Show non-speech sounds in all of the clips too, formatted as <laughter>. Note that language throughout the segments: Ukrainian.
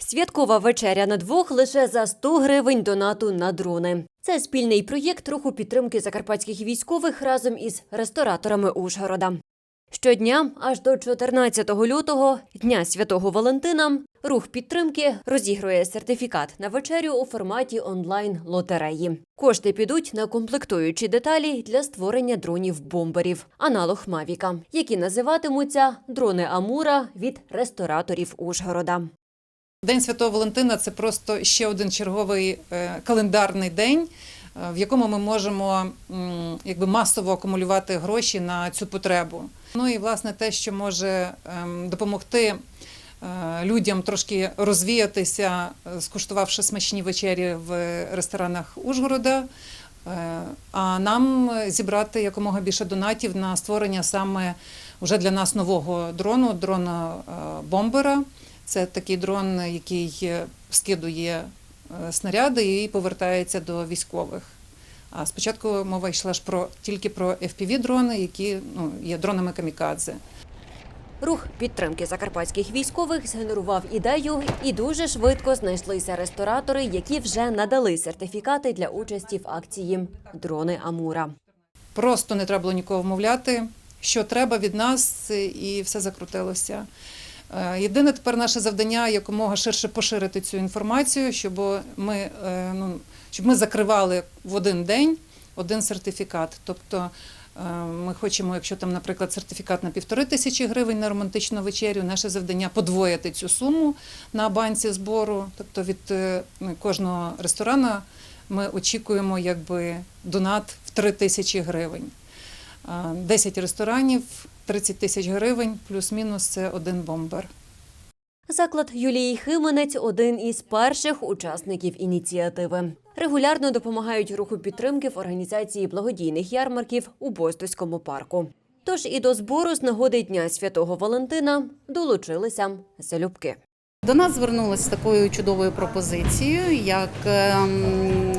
Святкова вечеря на двох лише за 100 гривень донату на дрони. Це спільний проєкт руху підтримки закарпатських військових разом із рестораторами Ужгорода. Щодня, аж до 14 лютого, Дня Святого Валентина, рух підтримки розігрує сертифікат на вечерю у форматі онлайн-лотереї. Кошти підуть на комплектуючі деталі для створення дронів-бомберів, аналог Мавіка, які називатимуться дрони Амура від рестораторів Ужгорода. День Святого Валентина це просто ще один черговий е, календарний день, е, в якому ми можемо якби масово акумулювати гроші на цю потребу. Ну і власне те, що може ем, допомогти е, людям трошки розвіятися, скуштувавши смачні вечері в ресторанах Ужгорода. А нам зібрати якомога більше донатів на створення саме вже для нас нового дрону, дрона бомбера. Це такий дрон, який е, скидує е, снаряди і повертається до військових. А спочатку мова йшла ж про тільки про fpv дрони, які ну, є дронами камікадзе. Рух підтримки закарпатських військових згенерував ідею, і дуже швидко знайшлися ресторатори, які вже надали сертифікати для участі в акції Дрони Амура. Просто не треба було нікого вмовляти, що треба від нас, і все закрутилося. Е, Єдине тепер наше завдання якомога ширше поширити цю інформацію, щоб ми, е, ну, щоб ми закривали в один день один сертифікат. Тобто е, ми хочемо, якщо там, наприклад, сертифікат на півтори тисячі гривень на романтичну вечерю, наше завдання подвоїти цю суму на банці збору. Тобто від е, кожного ресторана ми очікуємо якби донат в 3 тисячі гривень. А, 10 ресторанів, 30 тисяч гривень, плюс-мінус це один бомбер. Заклад Юлії Хименець один із перших учасників ініціативи. Регулярно допомагають руху підтримки в організації благодійних ярмарків у Бостойському парку. Тож і до збору з нагоди Дня Святого Валентина долучилися залюбки. До нас звернулися з такою чудовою пропозицією, як ем,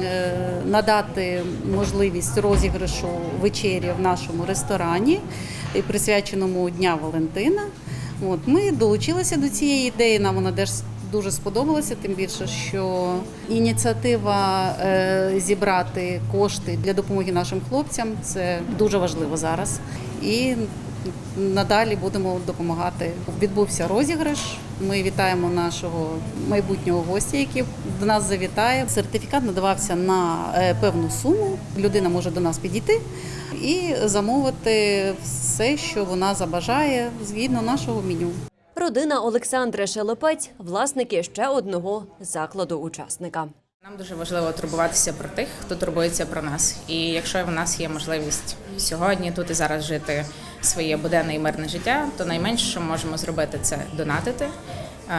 е, надати можливість розіграшу вечері в нашому ресторані, присвяченому Дня Валентина. От ми долучилися до цієї ідеї. Нам вона теж дуже сподобалася, тим більше, що ініціатива е, зібрати кошти для допомоги нашим хлопцям це дуже важливо зараз. І надалі будемо допомагати. Відбувся розіграш. Ми вітаємо нашого майбутнього гостя, який до нас завітає. Сертифікат надавався на е, певну суму. Людина може до нас підійти і замовити все, що вона забажає згідно нашого меню. Родина Олександра Шелепець власники ще одного закладу учасника. Нам дуже важливо турбуватися про тих, хто турбується про нас. І якщо в нас є можливість сьогодні тут і зараз жити своє буденне і мирне життя, то найменше, що можемо зробити, це донатити,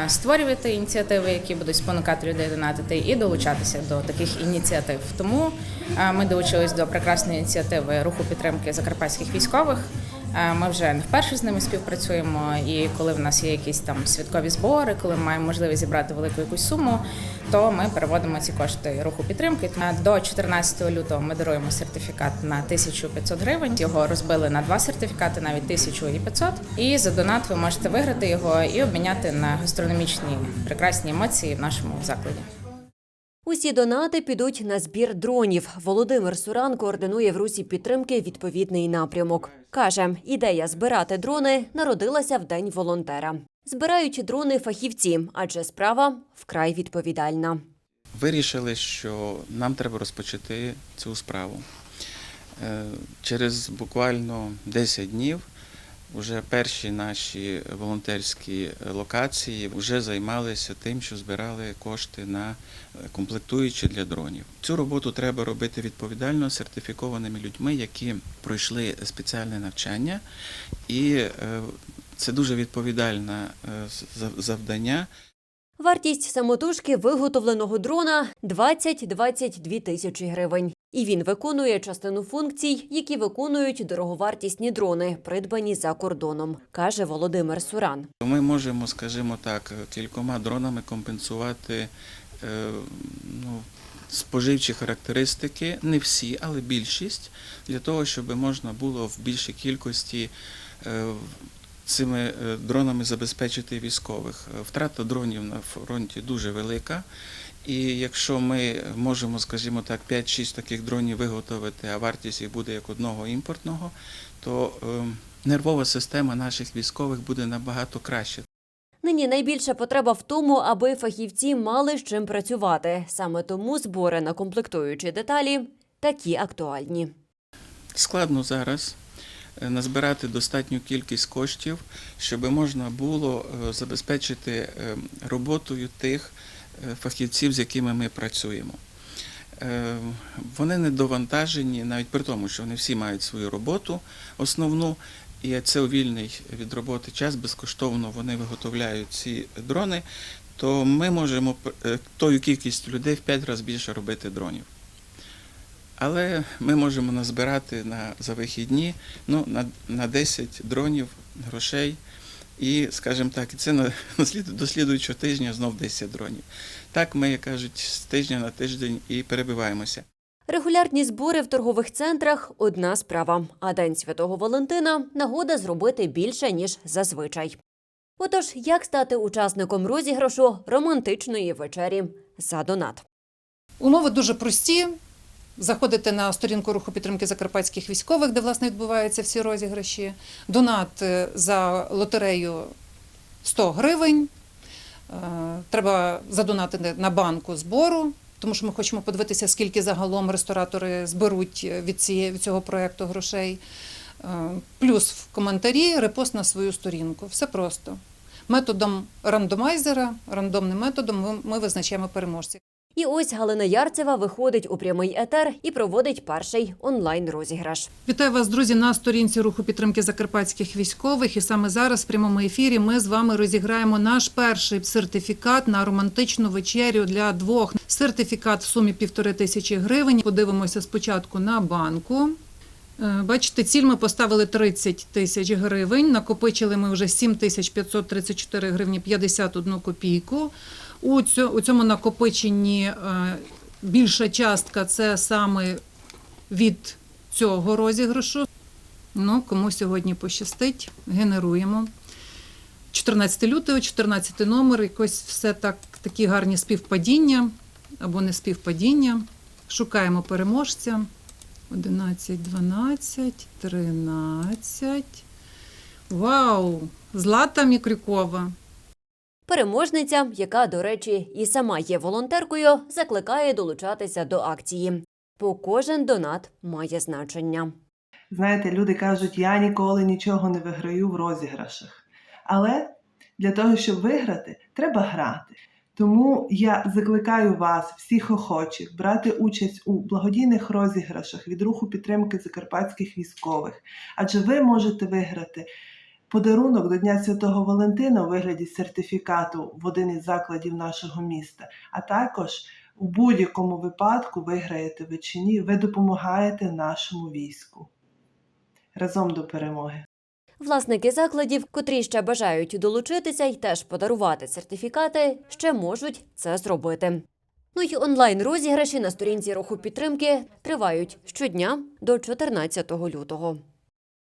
е, створювати ініціативи, які будуть спонукати людей донатити, і долучатися до таких ініціатив. Тому е, ми долучились до прекрасної ініціативи руху підтримки закарпатських військових. Е, Ми вже не вперше з ними співпрацюємо, і коли в нас є якісь там святкові збори, коли ми маємо можливість зібрати велику якусь суму, то ми переводимо ці кошти руху підтримки. Е, До 14 лютого ми даруємо сертифікат на 1500 гривень. Його розбили на два сертифікати, навіть 1000 і 500. І за донат ви можете виграти його і обміняти на гастрономічні прекрасні емоції в нашому закладі. Усі донати підуть на збір дронів. Володимир Суран координує в русі підтримки відповідний напрямок. Каже, ідея збирати дрони народилася в день волонтера. Збирають дрони фахівці, адже справа вкрай відповідальна. Вирішили, що нам треба розпочати цю справу. Е, Через буквально 10 днів вже перші наші волонтерські локації вже займалися тим, що збирали кошти на е, комплектуючі для дронів. Цю роботу треба робити відповідально сертифікованими людьми, які пройшли спеціальне навчання, і е, це дуже відповідальне е, завдання. Вартість самотужки виготовленого дрона 20-22 тисячі гривень. І він виконує частину функцій, які виконують дороговартісні дрони, придбані за кордоном, каже Володимир Суран. Ми можемо, скажімо так, кількома дронами компенсувати е, ну, споживчі характеристики, не всі, але більшість, для того, щоб можна було в більшій кількості е, цими е, дронами забезпечити військових. Втрата дронів на фронті дуже велика. І якщо ми можемо, скажімо так, 5-6 таких дронів виготовити, а вартість їх буде як одного імпортного, то е, нервова система наших військових буде набагато краще. Нині найбільша потреба в тому, аби фахівці мали з чим працювати. Саме тому збори на комплектуючі деталі такі актуальні. Складно зараз е, назбирати достатню кількість коштів, щоб можна було е, забезпечити е, роботою тих фахівців, з якими ми працюємо. Е, Вони не довантажені, навіть при тому, що вони всі мають свою роботу основну, і це у вільний від роботи час безкоштовно вони виготовляють ці дрони, то ми можемо е, тою кількістю людей в 5 разів більше робити дронів. Але ми можемо назбирати на, за вихідні ну, на, на 10 дронів грошей. І, скажімо так, це на, <laughs> на слід, до слідуючого тижня знов 10 дронів. Так ми, як кажуть, з тижня на тиждень і перебиваємося. Регулярні збори в торгових центрах одна справа. А День Святого Валентина нагода зробити більше ніж зазвичай. Отож, як стати учасником розіграшу романтичної вечері за донат? Умови дуже прості. Заходите на сторінку руху підтримки закарпатських військових, де власне відбуваються всі розіграші. Донат е, за лотерею 100 гривень. Е, Треба задонатити на банку збору, тому що ми хочемо подивитися, скільки загалом ресторатори зберуть е, від, цієї, від цього проєкту грошей. Плюс в коментарі репост на свою сторінку. Все просто. Методом рандомайзера, рандомним методом ми визначаємо переможців. І ось Галина Ярцева виходить у прямий етер і проводить перший онлайн-розіграш. Вітаю вас, друзі, на сторінці руху підтримки закарпатських військових. І саме зараз в прямому ефірі ми з вами розіграємо наш перший сертифікат на романтичну вечерю для двох. Сертифікат в сумі півтори тисячі гривень. Подивимося спочатку на банку. Е, Бачите, ціль ми поставили 30 тисяч гривень. Накопичили ми вже 7 тисяч 534 гривні 51 копійку. У у цьому накопиченні е, більша частка це саме від цього розіграшу. Ну, кому сьогодні пощастить, генеруємо. 14 лютого, 14 номер, якось все так, такі гарні співпадіння або не співпадіння. Шукаємо переможця. 11, 12, 13. Вау! Злата Мікрюкова. Переможниця, яка, до речі, і сама є волонтеркою, закликає долучатися до акції. Бо кожен донат має значення. Знаєте, люди кажуть, я ніколи нічого не виграю в розіграшах. Але для того, щоб виграти, треба грати. Тому я закликаю вас, всіх охочих, брати участь у благодійних розіграшах від руху підтримки закарпатських військових, адже ви можете виграти подарунок до Дня Святого Валентина у вигляді сертифікату в один із закладів нашого міста, а також у будь-якому випадку виграєте ви чи ні, ви допомагаєте нашому війську. Разом до перемоги! Власники закладів, котрі ще бажають долучитися і теж подарувати сертифікати, ще можуть це зробити. Ну й онлайн-розіграші на сторінці руху підтримки тривають щодня до 14 лютого.